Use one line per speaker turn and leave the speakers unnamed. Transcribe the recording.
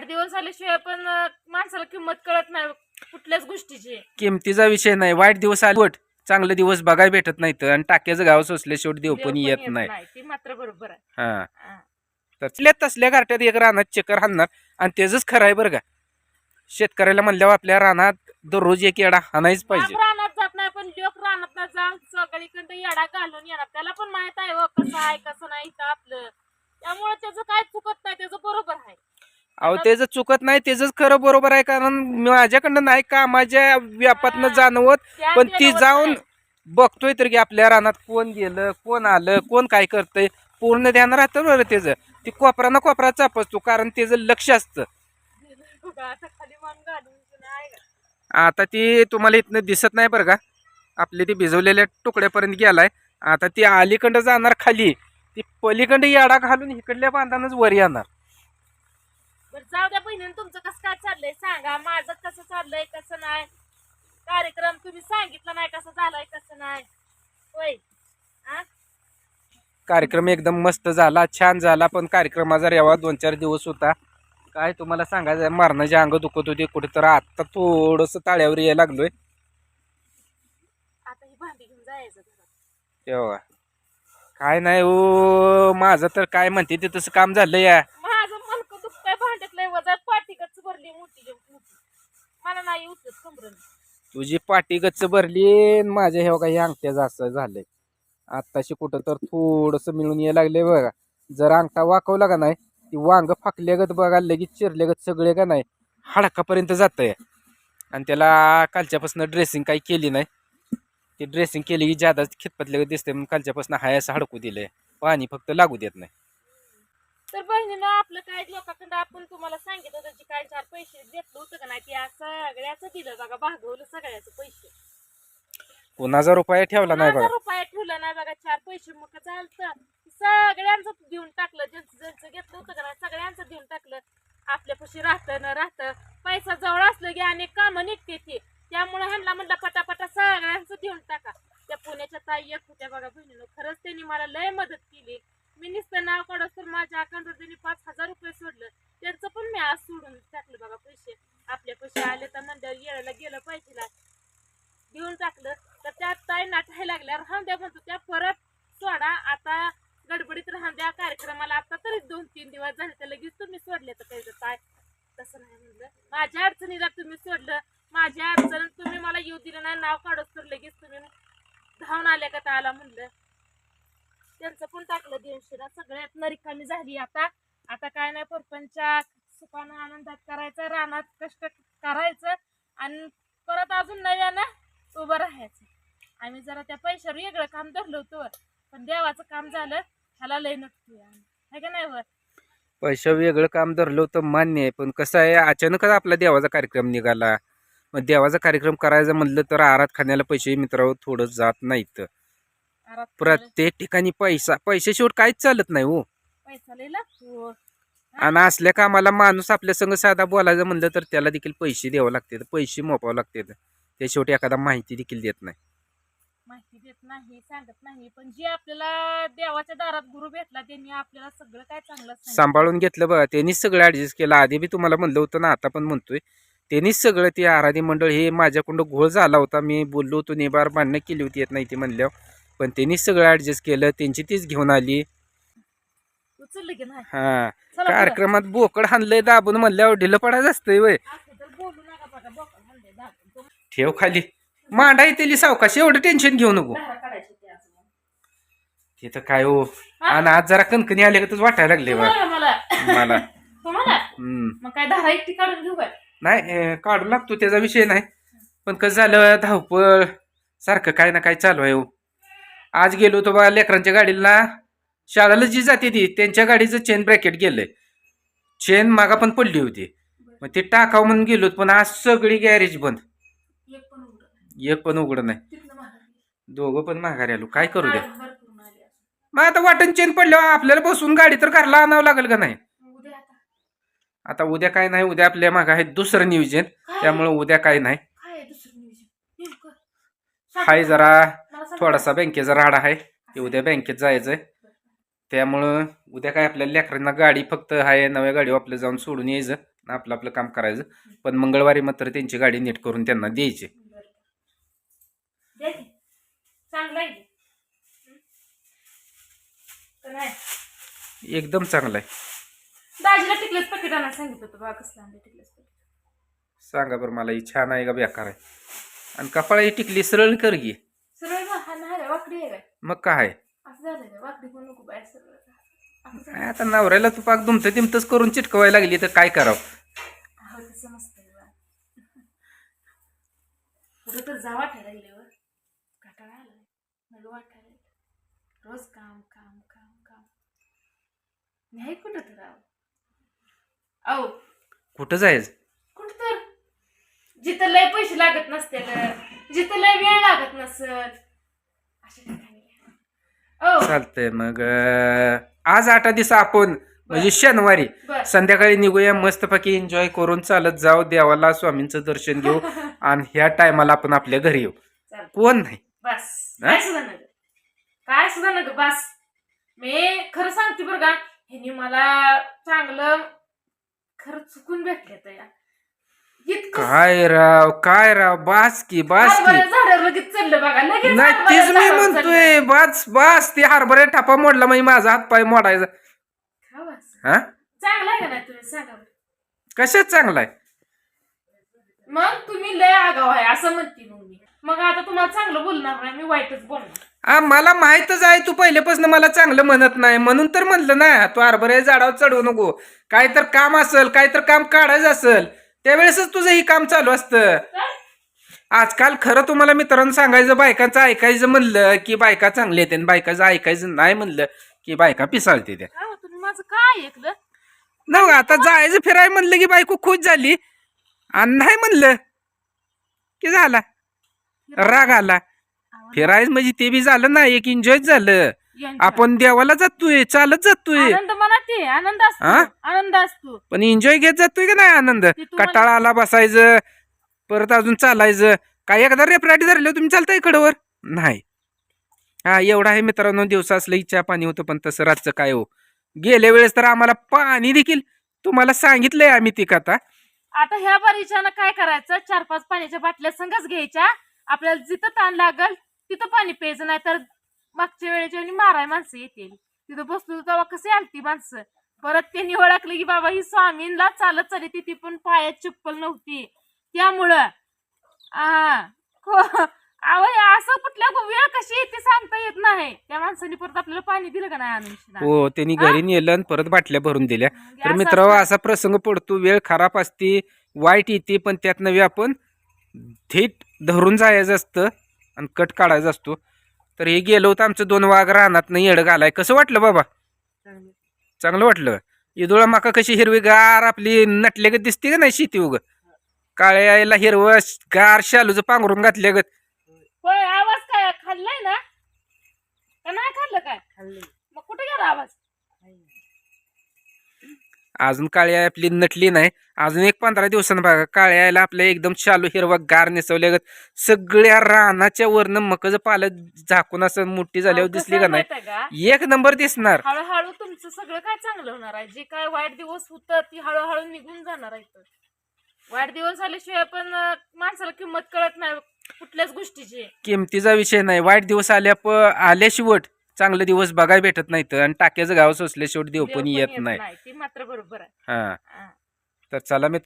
वाढदिवस आल्याशिवाय पण अं, माणसाला किंमत कळत नाही कुठल्याच गोष्टीची.
किमतीचा विषय नाही. वाईट दिवस आले चांगले दिवस बघायला भेटत नाहीत आणि टाक्याचं गाव सोसले शेवट देव पण येत नाही.
ती मात्र बरोबर आहे.
हा.
हा.
तर तसल्या तसल्या गारट्यात एक रानात चक्कर हाणणार आणि त्याच खरं आहे बरं का. शेतकऱ्याला म्हणल्यावर आपल्या रानात दररोज एक येडा हाणायच पाहिजे.
बाप रानात जात नाही पण लोक रानात जाऊन सगळीकडे येडा घालून येणार. त्याला पण माहीत आहे हो कसं आहे कसं नाही आपलं. त्यामुळे त्याचं काय चुकत नाही त्याचं बरोबर आहे.
अहो त्याचं चुकत नाही त्याच खरं बरोबर आहे कारण माझ्याकडनं नाही कामाच्या व्यापातनं
हा.
जाणवत. पण ती जाऊन? बघतोय तर की आपल्या रानात कोण गेलं कोण आलं कोण काय करतंय. पूर्ण ध्यान राहतं बरं त्याचं. ती कोपरा ना कोपरा चापसतो कारण त्याचं लक्ष असतं.
का?
आता ती तुम्हाला इथनं दिसत नाही बरं का? आपली ती भिजवलेल्या तुकड्यापर्यंत गेलाय. आता ती अलीकडं जाणार खाली. ती पलीकडे याडा घालून इकडल्या बांधानच वर येणार.
बरं जाऊ द्या बहिणीनं तुमचं कसं काय चाललंय? सांगा माझं कसं चाललंय कसं नाही? कार्यक्रम तुम्ही सांगितलं नाही कसं झालंय कसं नाही? होय आ?
कार्यक्रम एकदम मस्त झाला छान झाला पण कार्यक्रमाचा रेवा दोन चार दिवस होता. काय तुम्हाला सांगायचं मरणाचे अंग दुखत होते कुठे तर आता थोडस ताळ्यावर यायला लागलोय.
आता ही भांडी घेऊन जायचं घरात.
तेव्हा. काय नाही ओ माझं तर काय म्हणते ते तसं काम झालं या.
मोठी मोठी मला नाही उचलत
तुझी पाठी गच्च भरली माझ्या हे काही अंगठ्याचं असं झालंय आत्ताशी कुठं तर थोडस मिळून यायला लागले बघा. जर अंगठा वाकवला का नाही ती वांग फाकल्यागत बघा लगेच चिरल्यागत सगळे का नाही हाडकापर्यंत जात आहे आणि त्याला कालच्यापासून ड्रेसिंग काही केली नाही. ती ड्रेसिंग केली की जादा खितपतल्यागत दिसते म्हणून कालच्यापासून हाय असं हडकू दिलंय. पाणी फक्त लागू देत नाही.
तर बहिणीनं आपलं काय लोकांकडे आपण तुम्हाला सांगितलं त्याची काय चार पैसे घेतलं होतं का नाही ते सगळ्याचं दिलं बघा भागवलं सगळ्याचं पैसे.
कोणाचा रुपया ठेवला नाही बघा?
रुपये ठेवलं नाही बघा चार पैसे मग चालतं? सगळ्यांचं देऊन टाकलं ज्यांचं ज्यांचं घेतलं होतं का नाही सगळ्यांचं देऊन टाकलं. आपल्यापाशी राहतं न राहतं पैसा जवळ असलं की अनेक कामं निघते ती. त्यामुळे ह्यांना म्हणलं पटापटा सगळ्यांचं देऊन टाका. त्या पुण्याच्या ताई एक होत्या बघा बहिणीनं खरंच त्यांनी मला लय मदत केली मी नुसतं नाव काढत तर माझ्या अकाउंटवर त्यांनी पाच हजार रुपये सोडलं त्यांचं पण मी आज सोडून टाकलं बघा पैसे आपल्या पैसे आले तर म्हणल्यावर गेलं पाहिजे देऊन टाकलं तर त्या ताई नाठायला लागल्या राहून द्या म्हणतो त्या परत सोडा आता गडबडीत राहून द्या कार्यक्रमाला आता तरी दोन तीन दिवस झाले तर लगेच तुम्ही सोडले तर काही काय तसं नाही म्हणलं. माझ्या अडचणीला तुम्ही सोडलं. माझ्या अडचण तुम्ही मला येऊ दिलं नाही नाव काढत तर लगेच तुम्ही धावून आल्या का तर आला म्हणलं. त्यांचं पण टाकलं दीडशे ना सगळ्यात रिकामी झाली आता. आता काय नाही परपंचात सुखानं आनंदात करायचं रानात कष्ट करायचं. आणि परत अजून नव्यानं उभं राहायचं. आम्ही जरा त्या पैशावर वेगळं काम धरलं होतं पण देवाचं काम झालं ह्याला लय नसतो आहे का नाही वर?
पैसा वेगळं काम धरलं होतं मान्य आहे पण कसं आहे अचानकच आपला देवाचा कार्यक्रम निघाला. मग देवाचा कार्यक्रम करायचा म्हणलं तर आरात खाण्याला पैसे मित्रावर थोडं जात नाहीत. प्रत्येक ठिकाणी पैसा शेवट काहीच चालत नाही हो.
पैसा लय लागतो.
आणि असल्या कामाला माणूस आपल्या संग साधा बोलायचं म्हणलं तर त्याला देखील पैसे द्यावं लागतात पैसे मोपावं लागतात. ते शेवटी एखादा माहिती देखील देत नाही.
माहिती देत नाही सांगत नाही पण जे आपल्याला देवाच्या दारात गुरु भेटला त्यांनी आपल्याला सगळं काय चांगलं.
सांभाळून घेतलं बघा त्यांनीच सगळं ऍडजस्ट केलं. आधी बी तुम्हाला म्हणलं होतं ना आता पण म्हणतोय. त्यांनीच सगळं ते आराधी मंडळ हे माझ्याकडून घोळ झाला होता. मी बोललो होतो नेबार भांडणं केली होती येत नाही ते म्हणल्यावर. पण त्यांनीच सगळं ऍडजस्ट केलं त्यांची तीच घेऊन आली.
उचललं की नाही?
हा.
चला.
कार्यक्रमात बोकड हाणलंय दाबून म्हणल्यावर ढिलं पडायचं असतंय वय
असं तर बोलू नका बघा बोकड हलले दाबून. तो
ठेव खाली. मांडा येतेली सावकाश एवढं टेन्शन घेऊ नको.
धारा काढायची ते असं.
तिथं काय हो? आणि आज जरा कणकणी आले का वाटायला लागले बा
तुम्हाला मला.
मला.
तुम्हाला?
हम्म.
मग काय धारा एकटी काढून घेऊ काय?
नाही अं, काढू लागतो त्याचा विषय नाही. पण कसं झालं धावपळ सारखं काय ना काय चालू आहे हो. आज गेलो होतो बा लेकरांच्या गाडीला शाळेला जी जाते ती त्यांच्या गाडीचं चेन ब्रॅकेट गेलंय. चेन मागा पण पडली होती. मग ते टाकावं म्हणून गेलो पण आज सगळी गॅरेज बंद.
एक पण उघडं नाही.
एक पण उघड नाही.
तिथनं माघारी.
दोघं पण माघारी आलो. काय करू द्या. मग आता वाटण चेन पडल्यावर आपल्याला बसून गाडी तर घरला आणावं लागेल का नाही?
आता.
उद्या काय नाही उद्या आपल्या मागं आहे दुसरं नियोजन? त्यामुळे उद्या काय नाही? हाय जरा. थोडासा बँकेचा राडा आहे. ते उद्या बँकेत जायचंय. त्यामुळं उद्या काय आपल्या लेकरांना गाडी फक्त आहे नव्या गाडीवर आपलं जाऊन सोडून यायचं आपलं आपलं काम करायचं. पण मंगळवारी मात्र त्यांची गाडी नीट करून त्यांना द्यायची.
की. की.
एकदम चांगलं आहे.
दाजीला टिकलेच पॅकेट आणायला सांगितलं होतं बघा कसलं आणलं टिकलेच पॅकेट
सांगा बरं मला ही छान आहे का बेकार आहे? आणि कपाळा ही टिकली सरळ कर घे
सरळ वाकडी आहे
मग काय आता नवऱ्याला तू पाक दुमतं तिमतंच करून चिटकवायला लागली तर काय करावं.
रोज काम काम काम काम. नाही कुठं तर अहो
कुठं जायचं?
कुठं तर. जिथं लय पैसे लागत नसते जिथं लय वेळ लागत नसत अशा ठिकाणी ओ
चालतंय मग अं, आज आठ दिवस आपण म्हणजे शनिवारी
बर.
संध्याकाळी निघूया मस्तपैकी एन्जॉय करून चालत जाऊ देवाला स्वामींचं दर्शन घेऊ आणि ह्या टायमाला आपण आपल्या घरी येऊ. कोण नाही?
बस.
हा?
काय सुद्धा नग काय सुद्धा नग बस. मी खरं सांगते बरं का ह्यानी मला चांगलं खरं चुकून भेटले तर या. इतकं
काय राव काय राव बास की बास की.
हरभरा झाडावर लगेच चाललं बघा लगेच
नाही
हरभरा
तीच मी
झाडावर.
म्हणतोय बास बास ते हरभऱ्या टापा मोडला म्हणजे माझा हात पाय मोडायचा.
खा बस.
हा?
चांगलं आहे का नाही तुम्ही सांगा बरं.
कशात चांगला आहे?
मग तुम्ही लय आगाव आहे असं म्हणते मग मी. मग आता तुम्हाला चांगलं बोलणार नाही मी वाईटच बोलणार.
आ, मला माहितच आहे तू पहिल्यापासून मला चांगलं म्हणत नाही म्हणून तर म्हणलं ना तू हरभऱ्या झाडावर चढवू नको. काय तर काम असेल काय तर काम काढायचं असेल. त्यावेळेसच तुझं ही काम चालू असतं. आजकाल खरं तुम्हाला मित्रांनो सांगायचं बायकांचं ऐकायचं म्हणलं की बायका चांगल्या येते बायकाचं ऐकायचं नाही म्हणलं की बायका पिसाळते त्या.
काय हो, तुम्ही माझं काय ऐकलं?
ना आता जायचं फिराय म्हणलं की बायको खुश झाली. आणि नाही म्हणलं की झाला. राग आला. फिरायचं म्हणजे ते बी झालं ना एक एन्जॉय झालं. आपण देवाला जातोय चालत जातोय.
आनंद मनात आनंद असतो
हा?
आनंद असतो.
पण एन्जॉय घेत जातोय का नाही आनंद?
तुम्हाला-
कटाळा आला बसायचं परत अजून चालायचं. काय एकदा रेपराटी धरले तुम्ही चालताय कडवर नाही. हा एवढा आहे मित्रांनो दिवसा असलं इच्छा पाणी होतं पण तसं रातचं काय हो. गेल्या वेळेस तर आम्हाला पाणी देखील तुम्हाला सांगितलंय आम्ही ती कथा.
आता ह्या बारीच्यानं काय करायचं? चार पाच पाण्याच्या बाटल्या संगच घ्यायच्या. आपल्याला जिथं ताण लागल तिथं पाणी प्यायचं नाही तर मागच्या वेळेच्या वेळी माराय माणसं येतील. तिथं बसलो तेव्हा कसे आलती माणसं? परत त्यांनी ओळखलं की बाबा ही स्वामींना चालत चालली ती ती पण पायात चप्पल नव्हती. त्यामुळं अहो, असं कुठल्या वेळ कशी येते सांगता येत नाही. त्या माणसाने परत आपल्याला पाणी दिलं का नाही आणून?
हो त्यांनी घरी नेलं आणि परत बाटल्या भरून दिल्या. तर मित्र. असा प्रसंग पडतो वेळ खराब असते वाईट येते पण त्यात नव्हे आपण थेट धरून जायचं असतं आणि कट काढायचा असतो. तर हे गेलो होतं आमचं दोन वाघ रानात नाही येडं घालाय. कसं वाटलं बाबा? चांगलं. वाटलं. इदोळा माका कशी हिरवीगार आपली नटल्यागत दिसते का नाही शेती उग? काळ्या यायला हिरवं गार शालूचं पांघरून घातल्यागत
होय आवाज काय? खाल्लाय ना? का नाही खाल्लं काय? मग कुठे गेला आवाज?
अजून काळ्या आपली नटली नाही. अजून एक पंधरा दिवसानं बघा काळ्या यायला आपल्या एकदम शालू हिरवा गार नेसवल्यागत सगळ्या रानाच्या वरनं मकज पालक झाकून असं मोठी झाल्यावर दिसली का नाही? एक नंबर दिसणार.
हळूहळू तुमचं सगळं काय चांगलं होणार आहे? जे काय वाईट दिवस होतं ती हळूहळू निघून जाणार आहे. वाईट दिवस आल्याशिवाय पण माणसाला किंमत कळत नाही कुठल्याच गोष्टीची.
किमतीचा विषय नाही. वाईट दिवस आल्या प आल्याशिवट चांगले दिवस बघायला भेटत नाहीत आणि टाक्याचं गाव सोसल्याशिवट देव
देव
पण येत नाही.
ती मात्र बरोबर आहे. हा.
तर चला मी